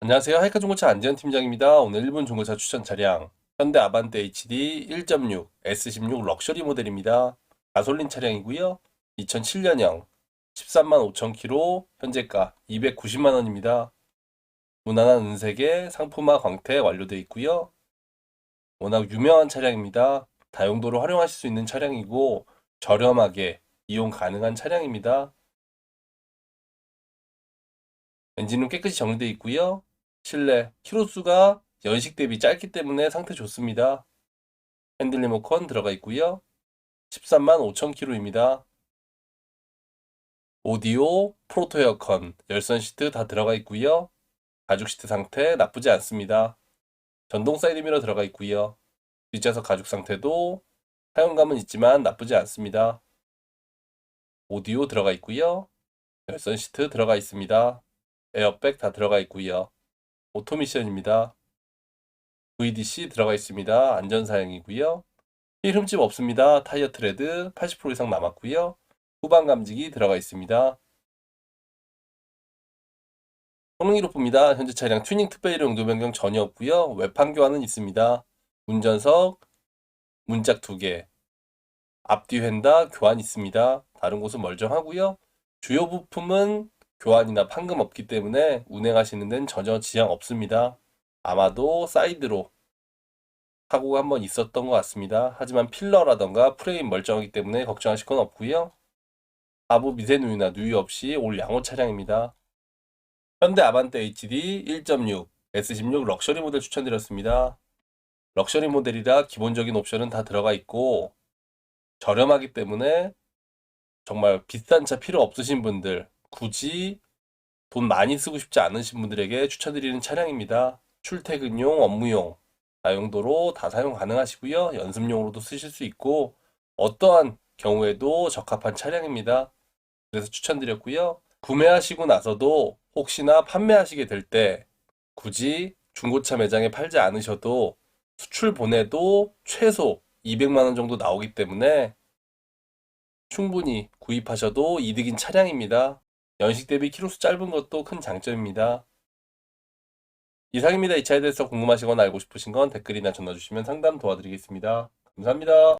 안녕하세요. 하이카 중고차 안지현 팀장입니다. 오늘 일본 중고차 추천 차량 현대 아반떼 HD 1.6 S16 럭셔리 모델입니다. 가솔린 차량이고요. 2007년형 13만 5천 킬로 현재가 290만 원입니다. 무난한 은색에 상품화 광택 완료되어 있고요. 워낙 유명한 차량입니다. 다용도로 활용하실 수 있는 차량이고 저렴하게 이용 가능한 차량입니다. 엔진은 깨끗이 정리되어 있고요. 실내 키로수가 연식 대비 짧기 때문에 상태 좋습니다. 핸들 리모컨 들어가 있고요. 13만 5천 킬로입니다. 오디오, 프로토 에어컨, 열선 시트 다 들어가 있고요. 가죽 시트 상태 나쁘지 않습니다. 전동 사이드 미러 들어가 있고요. 뒷좌석 가죽 상태도 사용감은 있지만 나쁘지 않습니다. 오디오 들어가 있고요. 열선 시트 들어가 있습니다. 에어백 다 들어가 있고요. 오토미션입니다. VDC 들어가 있습니다. 안전사양이고요. 휠 흠집 없습니다. 타이어 트레드 80% 이상 남았고요. 후방 감지기 들어가 있습니다. 성능 기록부입니다. 현재 차량 튜닝 특별히 용도 변경 전혀 없고요. 외판 교환은 있습니다. 운전석, 문짝 2개, 앞뒤 휀다 교환 있습니다. 다른 곳은 멀쩡하고요. 주요 부품은 교환이나 판금 없기 때문에 운행하시는 데는 전혀 지장 없습니다. 아마도 사이드로 사고가 한번 있었던 것 같습니다. 하지만 필러라던가 프레임 멀쩡하기 때문에 걱정하실 건 없고요. 하부 미세 누유나 누유 없이 올 양호 차량입니다. 현대 아반떼 HD 1.6 S16 럭셔리 모델 추천드렸습니다. 럭셔리 모델이라 기본적인 옵션은 다 들어가 있고 저렴하기 때문에 정말 비싼 차 필요 없으신 분들 굳이 돈 많이 쓰고 싶지 않으신 분들에게 추천드리는 차량입니다. 출퇴근용, 업무용, 다용도로 다 사용 가능하시고요. 연습용으로도 쓰실 수 있고 어떠한 경우에도 적합한 차량입니다. 그래서 추천드렸고요. 구매하시고 나서도 혹시나 판매하시게 될 때 굳이 중고차 매장에 팔지 않으셔도 수출 보내도 최소 200만 원 정도 나오기 때문에 충분히 구입하셔도 이득인 차량입니다. 연식 대비 키로수 짧은 것도 큰 장점입니다. 이상입니다. 이 차에 대해서 궁금하시거나 알고 싶으신 건 댓글이나 전화 주시면 상담 도와드리겠습니다. 감사합니다.